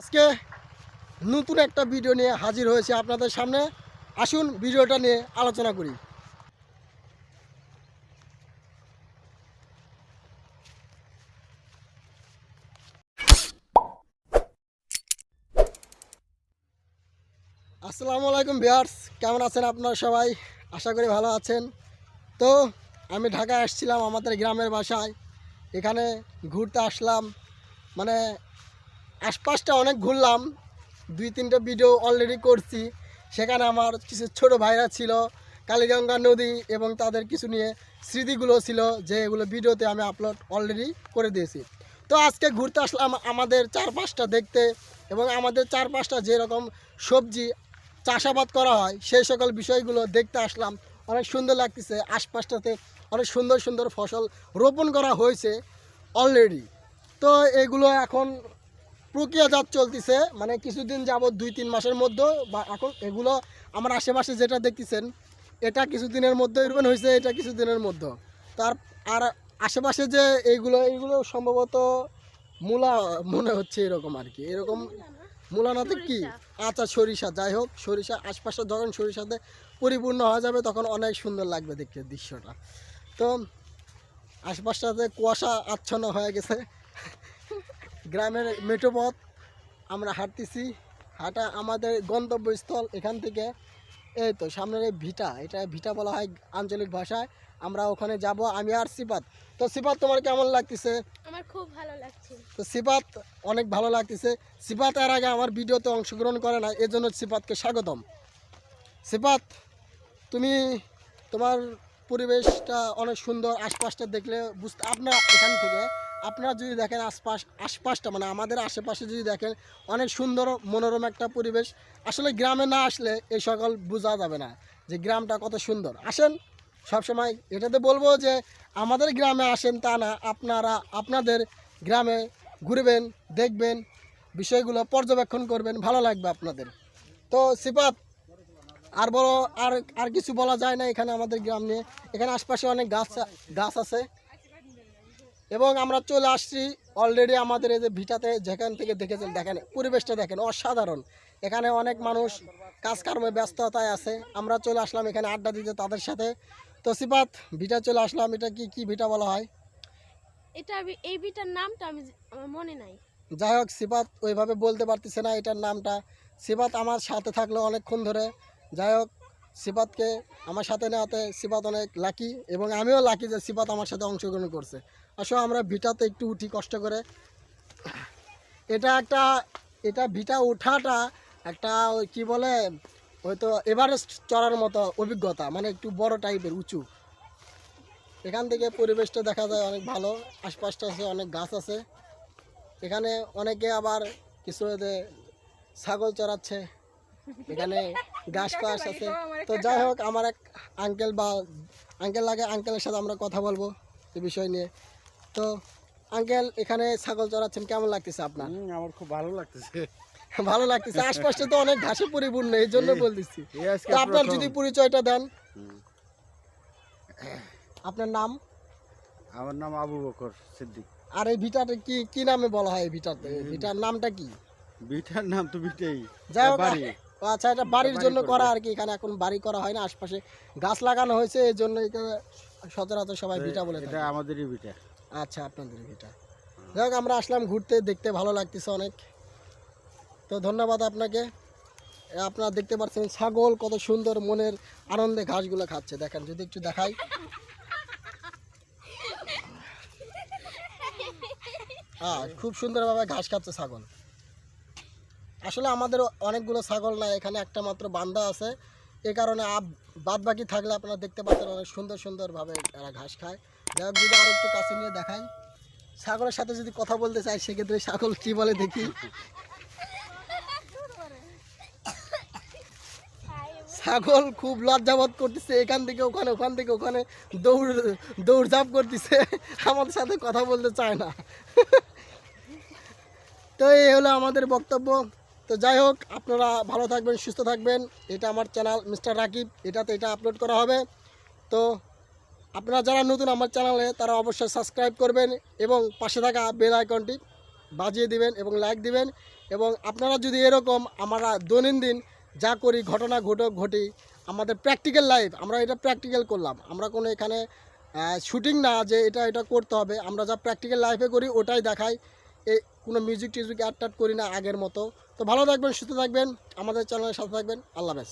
আজকে নতুন একটা ভিডিও নিয়ে হাজির হয়েছে আপনাদের সামনে। আসুন ভিডিওটা নিয়ে আলোচনা করি। আসসালামু আলাইকুম ভিয়ার্স কেমন আছেন আপনারা সবাই? আশা করি ভালো আছেন। তো আমি ঢাকায় আসছিলাম আমাদের গ্রামের বাসায়। এখানে ঘুরতে আসলাম। মানে আশপাশটা অনেক ঘুরলাম। দুই, তিনটে ভিডিও অলরেডি করছি। সেখানে আমার কিছু ছোট ভাইরা ছিল, কালীগঙ্গা নদী এবং তাদের কিছু নিয়ে স্মৃতিগুলো ছিল, যে এগুলো ভিডিওতে আমি আপলোড অলরেডি করে দিয়েছি। তো আজকে ঘুরতে আসলাম আমাদের চারপাশটা দেখতে এবং আমাদের চারপাশটা যেরকম সবজি চাষাবাদ করা হয়, সেই সকল বিষয়গুলো দেখতে আসলাম। অনেক সুন্দর লাগতেছে, আশপাশটাতে অনেক সুন্দর সুন্দর ফসল রোপণ করা হয়েছে অলরেডি তো এগুলো এখন প্রক্রিয়াজাত চলতেছে মানে কিছুদিন যাবত দুই তিন মাসের মধ্যে, বা এখন এগুলো আমার আশেপাশে যেটা দেখতেছেন, এটা কিছুদিনের মধ্যে রোপণ হয়েছে, এটা কিছুদিনের মধ্যে। তার আর আশেপাশে যে এইগুলো এইগুলো সম্ভবত মূলা, মনে হচ্ছে এরকম আর কি। এরকম মূলা মূলানাতে কি? আচ্ছা সরিষা, যাই হোক, সরিষা, আশপাশে যখন সরিষাতে পরিপূর্ণ হয়ে যাবে, তখন অনেক সুন্দর লাগবে দেখতে দৃশ্যটা। তো আশপাশটাতে কুয়াশা আচ্ছন্ন হয়ে গেছে। গ্রামের মেঠোপথ আমরা হাঁটতেছি। হাঁটা আমাদের গন্তব্যস্থল এখান থেকে। এই তো সামনের এই ভিটা এটা ভিটা বলা হয় আঞ্চলিক ভাষায়। আমরা ওখানে যাব আমি আর সিপাত তো সিপাত তোমার কেমন লাগতেছে? আমার খুব ভালো লাগছে। তো সিপাত অনেক ভালো লাগতেছে। সিপাত এর আগে আমার ভিডিওতে অংশগ্রহণ করে না এজন্য সিপাতকে স্বাগতম। সিপাত তুমি তোমার পরিবেশটা অনেক সুন্দর আশপাশটা দেখলে বুঝতে আপনার এখান থেকে আপনারা যদি দেখেন আশপাশ, আশপাশটা মানে আমাদের আশেপাশে যদি দেখেন, অনেক সুন্দর, মনোরম একটা পরিবেশ। আসলে গ্রামে না আসলে এই সকল বোঝা যাবে না যে গ্রামটা কত সুন্দর। আসেন, সবসময় এটাতে বলব যে আমাদের গ্রামে আসেন তা না, আপনারা, আপনাদের গ্রামে ঘুরবেন, দেখবেন, বিষয়গুলো পর্যবেক্ষণ করবেন, ভালো লাগবে আপনাদের। তো সিপাত আর বড়, আর আর কিছু বলা যায় না এখানে আমাদের গ্রাম নিয়ে। এখানে আশপাশে অনেক গাছ গাছ আছে। এবং আমরা চলে আসছি অলরেডি আমাদের এই যে ভিটাতে যেখান থেকে দেখেছেন দেখেন পরিবেশটা দেখেন অসাধারণ। এখানে অনেক মানুষ কাজকর্মে ব্যস্ততায় আছে। আমরা চলে আসলাম এখানে আড্ডা দিতে তাদের সাথে। তো সিপাত ভিটা চলে আসলাম। এটা কি কি ভিটা বলা হয়? এটা এই ভিটার নামটা আমি মনে নাই। যাই হোক সিপাত ওইভাবে বলতে পারতেছে না এটার নামটা। সিপাত আমার সাথে থাকল অনেকক্ষণ ধরে। যাই হোক সিপাতকে আমার সাথে নেওয়াতে সিপাত অনেক লাকি এবং আমিও লাকি যে সিপাত আমার সাথে অংশগ্রহণ করছে। আসো আমরা ভিটাতে একটু উঠি কষ্ট করে। এটা একটা, এটা ভিটা ওঠাটা একটা ওই কী বলে, হয়তো এভারেস্ট চড়ার মতো অভিজ্ঞতা মানে একটু বড় টাইপের, উঁচু। এখান থেকে পরিবেশটা দেখা যায় অনেক ভালো, আশপাশটা আছে, অনেক গাছ আছে। এখানে অনেকে আবার কিছু ছাগল চড়াচ্ছে। এখানে ঘাস পাস আছে তো যাই হোক আমার এক আঙ্কেল বা আঙ্কেল লাগে আঙ্কেলের সাথে আমরা কথা বলব এই বিষয় নিয়ে। তো আঙ্কেল এখানে ছাগল চড়াচ্ছেন কেমন লাগতেছে আপনার? আমার খুব ভালো লাগতেছে। ভালো লাগতেছে আশপাশে তো অনেক ঘাসে পরিপূর্ণ এই জন্য বলতেছি। তো আপনার যদি পরিচয়টা দেন। আপনার নাম? আমার নাম আবু বকর সিদ্দিক। আর এই ভিটাটা কি কি নামে বলা হয় এই ভিটাতে? ভিটার নামটা কি? ভিটার নাম তো বিটাই যাই হোক আচ্ছা এটা বাড়ির জন্য করা আর কি এখানে এখন বাড়ি করা হয় না আশপাশে গাছ লাগানো হয়েছে এই জন্য সচরাচর সবাই ভিটা বলে এটা আমাদেরই বিটা আচ্ছা আপনাদের ভিটা। যাই আমরা আসলাম ঘুরতে দেখতে ভালো লাগতেছে অনেক। তো ধন্যবাদ আপনাকে। আপনারা দেখতে পাচ্ছেন ছাগল কত সুন্দর মনের আনন্দে ঘাসগুলো খাচ্ছে। দেখেন যদি একটু দেখাই। হ্যাঁ খুব সুন্দরভাবে ঘাস খাচ্ছে ছাগল। আসলে আমাদের অনেকগুলো ছাগল না, এখানে একটা মাত্র বান্দা আছে। এ কারণে বাদ বাকি থাকলে আপনারা দেখতে পাচ্ছেন অনেক সুন্দর সুন্দরভাবে এরা ঘাস খায়। যাই যদি আরও একটু কাছে নিয়ে দেখাই। ছাগলের সাথে যদি কথা বলতে চাই, সেক্ষেত্রে ছাগল কি বলে দেখি। ছাগল খুব লজ্জাবোধ করতেছে, এখান থেকে ওখানে, ওখান থেকে ওখানে দৌড় দৌড়ঝাঁপ করতেছে আমাদের সাথে কথা বলতে চায় না। তো এই হলো আমাদের বক্তব্য। তো যাই হোক, আপনারা ভালো থাকবেন, সুস্থ থাকবেন। এটা আমার চ্যানেল মিস্টার রাকিব। এটাতে এটা আপলোড করা হবে। তো আপনারা যারা নতুন আমার চ্যানেলে তারা অবশ্যই সাবস্ক্রাইব করবেন এবং পাশে থাকা বেল আইকনটি বাজিয়ে দিবেন এবং লাইক দিবেন। এবং আপনারা যদি এরকম আমরা দৈনন্দিন যা করি, ঘটনা ঘটক ঘটি, আমাদের প্র্যাকটিক্যাল লাইফ আমরা এটা প্র্যাকটিক্যাল করলাম। আমরা কোনো এখানে শুটিং না যে এটা এটা করতে হবে। আমরা যা প্র্যাকটিক্যাল লাইফে করি, ওটাই দেখাই। এই কোনো মিউজিক টিউজিক অ্যাড করি না আগের মতো। তো ভালো থাকবেন সুস্থ থাকবেন আমাদের চ্যানেলের সাথে থাকবেন। আল্লাহ হাফেজ।